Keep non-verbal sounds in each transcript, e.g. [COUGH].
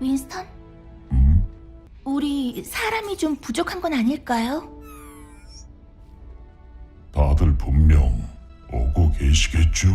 윈스턴? 음? 우리 사람이 좀 부족한 건 아닐까요? 다들 분명 오고 계시겠죠?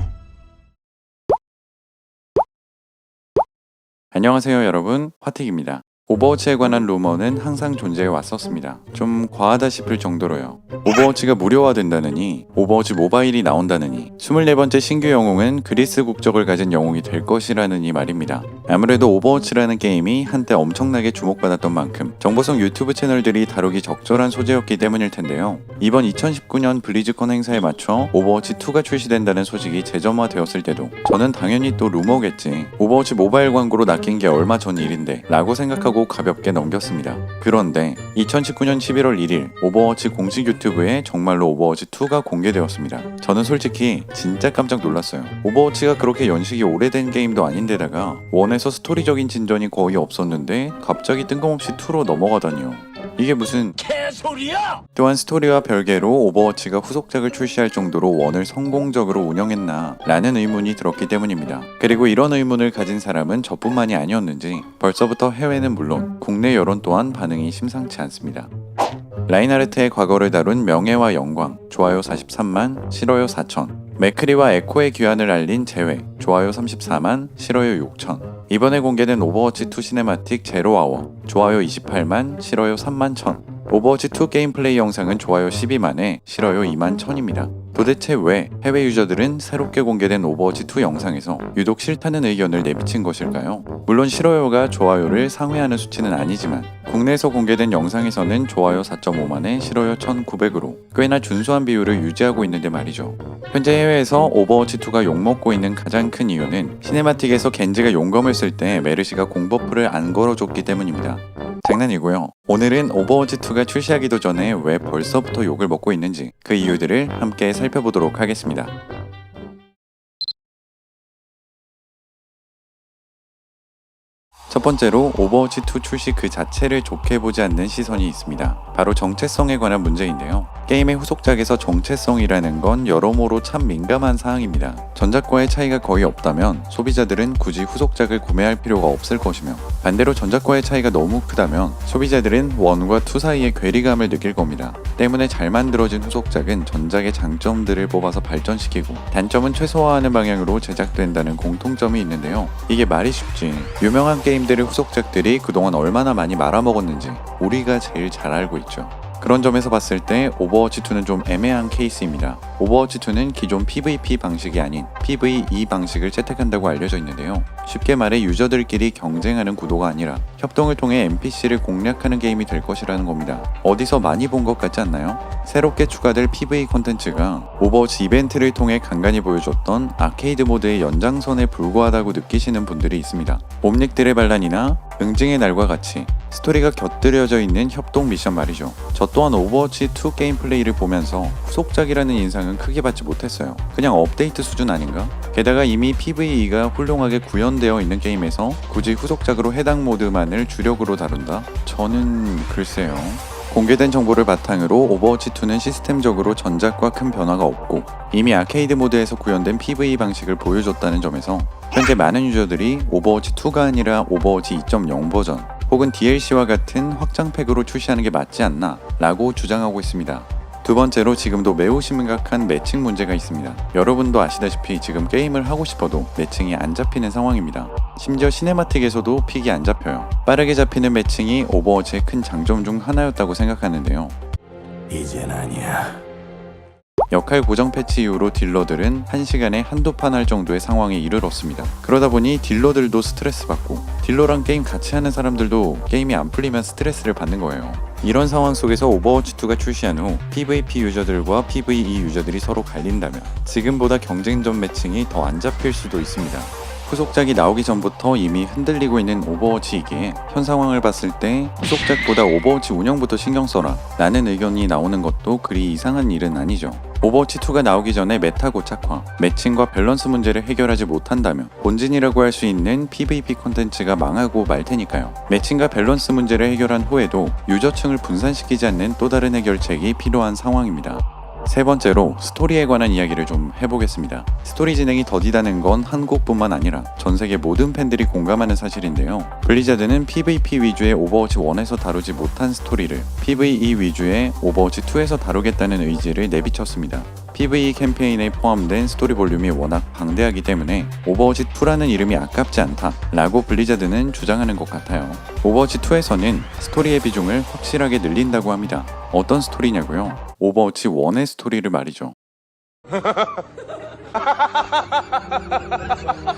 안녕하세요 여러분 화틱입니다. 오버워치에 관한 루머는 항상 존재해 왔었습니다. 좀 과하다 싶을 정도로요. 오버워치가 무료화된다느니, 오버워치 모바일이 나온다느니, 24번째 신규 영웅은 그리스 국적을 가진 영웅이 될 것이라느니 말입니다. 아무래도 오버워치라는 게임이 한때 엄청나게 주목받았던 만큼 정보성 유튜브 채널들이 다루기 적절한 소재였기 때문일 텐데요. 이번 2019년 블리즈컨 행사에 맞춰 오버워치 2가 출시된다는 소식이 재점화되었을 때도 저는 당연히 또 루머겠지. 오버워치 모바일 광고로 낚인 게 얼마 전 일인데 라고 생각하고 가볍게 넘겼습니다. 그런데 2019년 11월 1일 오버워치 공식 유튜브에 정말로 오버워치 2가 공개되었습니다. 저는 솔직히 진짜 깜짝 놀랐어요. 오버워치가 그렇게 연식이 오래된 게임도 아닌데다가 원에서 스토리적인 진전이 거의 없었는데 갑자기 뜬금없이 2로 넘어가다니요. 이게 무슨 개소리야! 또한 스토리와 별개로 오버워치가 후속작을 출시할 정도로 원을 성공적으로 운영했나 라는 의문이 들었기 때문입니다. 그리고 이런 의문을 가진 사람은 저뿐만이 아니었는지 벌써부터 해외는 물론 국내 여론 또한 반응이 심상치 않습니다. 라인하르트의 과거를 다룬 명예와 영광, 좋아요 43만, 싫어요 4천. 맥크리와 에코의 귀환을 알린 재회, 좋아요 34만, 싫어요 6천. 이번에 공개된 오버워치 2 시네마틱 제로아워, 좋아요 28만, 싫어요 3만 천. 오버워치 2 게임 플레이 영상은 좋아요 12만에 싫어요 2만 천입니다. 도대체 왜 해외 유저들은 새롭게 공개된 오버워치 2 영상에서 유독 싫다는 의견을 내비친 것일까요? 물론 싫어요가 좋아요를 상회하는 수치는 아니지만 국내에서 공개된 영상에서는 좋아요 4.5만에 싫어요 1,900으로 꽤나 준수한 비율을 유지하고 있는데 말이죠. 현재 해외에서 오버워치 2가 욕먹고 있는 가장 큰 이유는 시네마틱에서 겐지가 용검을 쓸 때 메르시가 공버프를 안 걸어줬기 때문입니다. 장난이고요. 오늘은 오버워치 2가 출시하기도 전에 왜 벌써부터 욕을 먹고 있는지 그 이유들을 함께 살펴보도록 하겠습니다. 첫 번째로 오버워치 2 출시 그 자체를 좋게 보지 않는 시선이 있습니다. 바로 정체성에 관한 문제인데요. 게임의 후속작에서 정체성이라는 건 여러모로 참 민감한 사항입니다. 전작과의 차이가 거의 없다면 소비자들은 굳이 후속작을 구매할 필요가 없을 것이며 반대로 전작과의 차이가 너무 크다면 소비자들은 원과 투 사이의 괴리감을 느낄 겁니다. 때문에 잘 만들어진 후속작은 전작의 장점들을 뽑아서 발전시키고 단점은 최소화하는 방향으로 제작된다는 공통점이 있는데요. 이게 말이 쉽지. 유명한 게임 들의 후속작들이 그동안 얼마나 많이 말아먹었는지 우리가 제일 잘 알고 있죠. 그런 점에서 봤을 때 오버워치2는 좀 애매한 케이스입니다. 오버워치2는 기존 PVP 방식이 아닌 PVE 방식을 채택한다고 알려져 있는데요. 쉽게 말해 유저들끼리 경쟁하는 구도가 아니라 협동을 통해 NPC를 공략하는 게임이 될 것이라는 겁니다. 어디서 많이 본 것 같지 않나요? 새롭게 추가될 PVE 콘텐츠가 오버워치 이벤트를 통해 간간히 보여줬던 아케이드 모드의 연장선에 불과하다고 느끼시는 분들이 있습니다. 옴닉들의 반란이나 응징의 날과 같이 스토리가 곁들여져 있는 협동 미션 말이죠. 저 또한 오버워치 2 게임 플레이를 보면서 후속작이라는 인상은 크게 받지 못했어요. 그냥 업데이트 수준 아닌가? 게다가 이미 PVE가 훌륭하게 구현되어 있는 게임에서 굳이 후속작으로 해당 모드만을 주력으로 다룬다? 저는 글쎄요. 공개된 정보를 바탕으로 오버워치2는 시스템적으로 전작과 큰 변화가 없고 이미 아케이드 모드에서 구현된 PVE 방식을 보여줬다는 점에서 현재 많은 유저들이 오버워치2가 아니라 오버워치 2.0 버전 혹은 DLC와 같은 확장팩으로 출시하는 게 맞지 않나 라고 주장하고 있습니다. 두 번째로 지금도 매우 심각한 매칭 문제가 있습니다. 여러분도 아시다시피 지금 게임을 하고 싶어도 매칭이 안 잡히는 상황입니다. 심지어 시네마틱에서도 픽이 안 잡혀요. 빠르게 잡히는 매칭이 오버워치의 큰 장점 중 하나였다고 생각하는데요. 이젠 아니야. 역할 고정 패치 이후로 딜러들은 한시간에 한두 판 할 정도의 상황에 이르렀습니다. 그러다 보니 딜러들도 스트레스 받고 딜러랑 게임 같이 하는 사람들도 게임이 안 풀리면 스트레스를 받는 거예요. 이런 상황 속에서 오버워치2가 출시한 후 PVP 유저들과 PVE 유저들이 서로 갈린다면 지금보다 경쟁전 매칭이 더 안 잡힐 수도 있습니다. 후속작이 나오기 전부터 이미 흔들리고 있는 오버워치이기에 현 상황을 봤을 때 후속작보다 오버워치 운영부터 신경 써라 라는 의견이 나오는 것도 그리 이상한 일은 아니죠. 오버워치2가 나오기 전에 메타 고착화, 매칭과 밸런스 문제를 해결하지 못한다면 본진이라고 할 수 있는 PVP 콘텐츠가 망하고 말 테니까요. 매칭과 밸런스 문제를 해결한 후에도 유저층을 분산시키지 않는 또 다른 해결책이 필요한 상황입니다. 세 번째로 스토리에 관한 이야기를 좀 해보겠습니다. 스토리 진행이 더디다는 건 한국뿐만 아니라 전 세계 모든 팬들이 공감하는 사실인데요. 블리자드는 PVP 위주의 오버워치 1에서 다루지 못한 스토리를 PVE 위주의 오버워치 2에서 다루겠다는 의지를 내비쳤습니다. PVE 캠페인에 포함된 스토리 볼륨이 워낙 방대하기 때문에 오버워치 2라는 이름이 아깝지 않다 라고 블리자드는 주장하는 것 같아요. 오버워치 2에서는 스토리의 비중을 확실하게 늘린다고 합니다. 어떤 스토리냐고요? 오버워치 1의 스토리를 말이죠. [LAUGHS]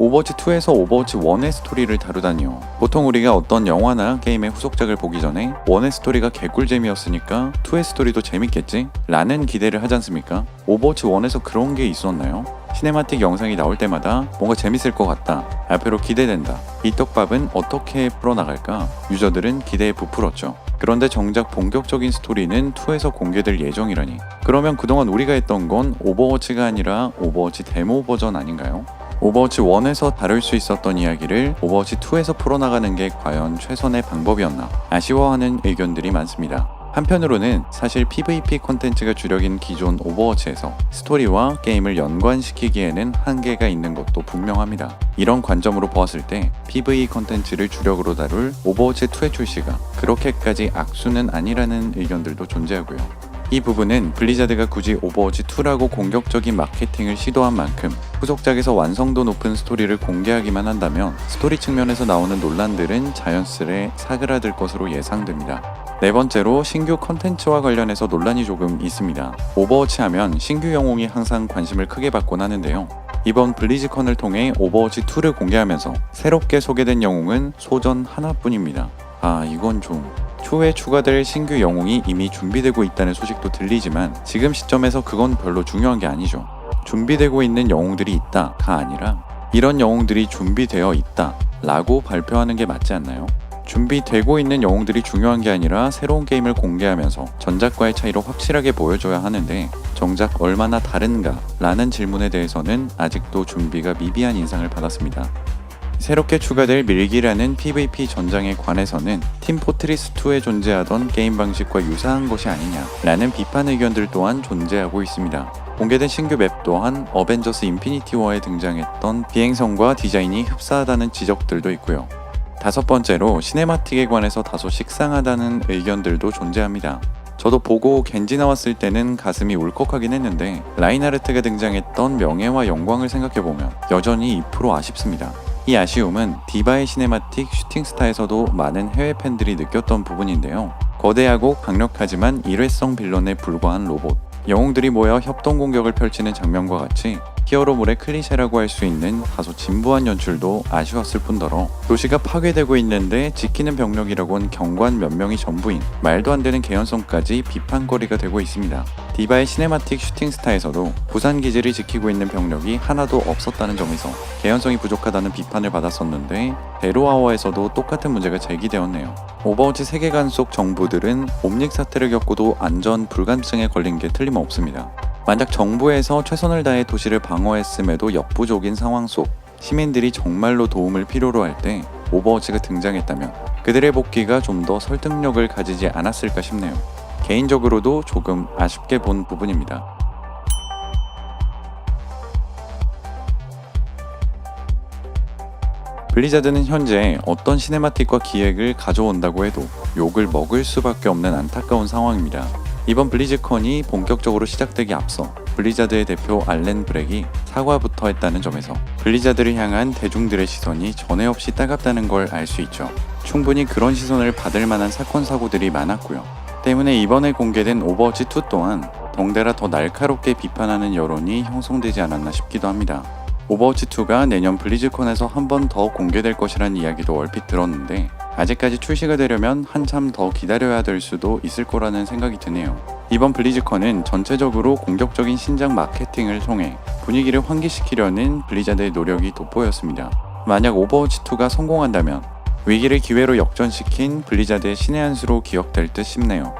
오버워치 2에서 오버워치 1의 스토리를 다루다니요. 보통 우리가 어떤 영화나 게임의 후속작을 보기 전에 1의 스토리가 개꿀잼이었으니까 2의 스토리도 재밌겠지? 라는 기대를 하지 않습니까? 오버워치 1에서 그런 게 있었나요? 시네마틱 영상이 나올 때마다 뭔가 재밌을 것 같다. 앞으로 기대된다. 이 떡밥은 어떻게 풀어나갈까? 유저들은 기대에 부풀었죠. 그런데 정작 본격적인 스토리는 2에서 공개될 예정이라니. 그러면 그동안 우리가 했던 건 오버워치가 아니라 오버워치 데모 버전 아닌가요? 오버워치 1에서 다룰 수 있었던 이야기를 오버워치 2에서 풀어나가는 게 과연 최선의 방법이었나 아쉬워하는 의견들이 많습니다. 한편으로는 사실 PVP 콘텐츠가 주력인 기존 오버워치에서 스토리와 게임을 연관시키기에는 한계가 있는 것도 분명합니다. 이런 관점으로 보았을 때 PVE 콘텐츠를 주력으로 다룰 오버워치 2의 출시가 그렇게까지 악수는 아니라는 의견들도 존재하고요. 이 부분은 블리자드가 굳이 오버워치 2라고 공격적인 마케팅을 시도한 만큼 후속작에서 완성도 높은 스토리를 공개하기만 한다면 스토리 측면에서 나오는 논란들은 자연스레 사그라들 것으로 예상됩니다. 네 번째로 신규 컨텐츠와 관련해서 논란이 조금 있습니다. 오버워치 하면 신규 영웅이 항상 관심을 크게 받곤 하는데요. 이번 블리즈컨을 통해 오버워치 2를 공개하면서 새롭게 소개된 영웅은 소전 하나뿐입니다. 아, 이건 좀 추후에 추가될 신규 영웅이 이미 준비되고 있다는 소식도 들리지만 지금 시점에서 그건 별로 중요한 게 아니죠. 준비되고 있는 영웅들이 있다가 아니라 이런 영웅들이 준비되어 있다 라고 발표하는 게 맞지 않나요? 준비되고 있는 영웅들이 중요한 게 아니라 새로운 게임을 공개하면서 전작과의 차이를 확실하게 보여줘야 하는데 정작 얼마나 다른가 라는 질문에 대해서는 아직도 준비가 미비한 인상을 받았습니다. 새롭게 추가될 밀기라는 PVP 전장에 관해서는 팀 포트리스 2에 존재하던 게임 방식과 유사한 것이 아니냐라는 비판 의견들 또한 존재하고 있습니다. 공개된 신규 맵 또한 어벤져스 인피니티 워에 등장했던 비행성과 디자인이 흡사하다는 지적들도 있고요. 다섯 번째로 시네마틱에 관해서 다소 식상하다는 의견들도 존재합니다. 저도 보고 겐지 나왔을 때는 가슴이 울컥하긴 했는데 라인하르트가 등장했던 명예와 영광을 생각해보면 여전히 2% 아쉽습니다. 이 아쉬움은 디바의 시네마틱 슈팅스타에서도 많은 해외 팬들이 느꼈던 부분인데요. 거대하고 강력하지만 일회성 빌런에 불과한 로봇. 영웅들이 모여 협동 공격을 펼치는 장면과 같이 히어로물의 클리셰라고 할 수 있는 다소 진부한 연출도 아쉬웠을 뿐더러 도시가 파괴되고 있는데 지키는 병력이라곤 경관 몇 명이 전부인 말도 안 되는 개연성까지 비판거리가 되고 있습니다. 디바의 시네마틱 슈팅스타에서도 부산 기지를 지키고 있는 병력이 하나도 없었다는 점에서 개연성이 부족하다는 비판을 받았었는데 베로아워에서도 똑같은 문제가 제기되었네요. 오버워치 세계관 속 정부들은 옴닉 사태를 겪고도 안전 불감증에 걸린 게 틀림없습니다. 만약 정부에서 최선을 다해 도시를 방어했음에도 역부족인 상황 속 시민들이 정말로 도움을 필요로 할 때 오버워치가 등장했다면 그들의 복귀가 좀 더 설득력을 가지지 않았을까 싶네요. 개인적으로도 조금 아쉽게 본 부분입니다. 블리자드는 현재 어떤 시네마틱과 기획을 가져온다고 해도 욕을 먹을 수밖에 없는 안타까운 상황입니다. 이번 블리즈컨이 본격적으로 시작되기 앞서 블리자드의 대표 알렌 브렉이 사과부터 했다는 점에서 블리자드를 향한 대중들의 시선이 전에 없이 따갑다는 걸 알 수 있죠. 충분히 그런 시선을 받을 만한 사건 사고들이 많았고요. 때문에 이번에 공개된 오버워치 2 또한 덩달아 더 날카롭게 비판하는 여론이 형성되지 않았나 싶기도 합니다. 오버워치 2가 내년 블리즈컨에서 한 번 더 공개될 것이라는 이야기도 얼핏 들었는데 아직까지 출시가 되려면 한참 더 기다려야 될 수도 있을 거라는 생각이 드네요. 이번 블리즈컨은 전체적으로 공격적인 신작 마케팅을 통해 분위기를 환기시키려는 블리자드의 노력이 돋보였습니다. 만약 오버워치 2가 성공한다면 위기를 기회로 역전시킨 블리자드의 신의 한 수로 기억될 듯 싶네요.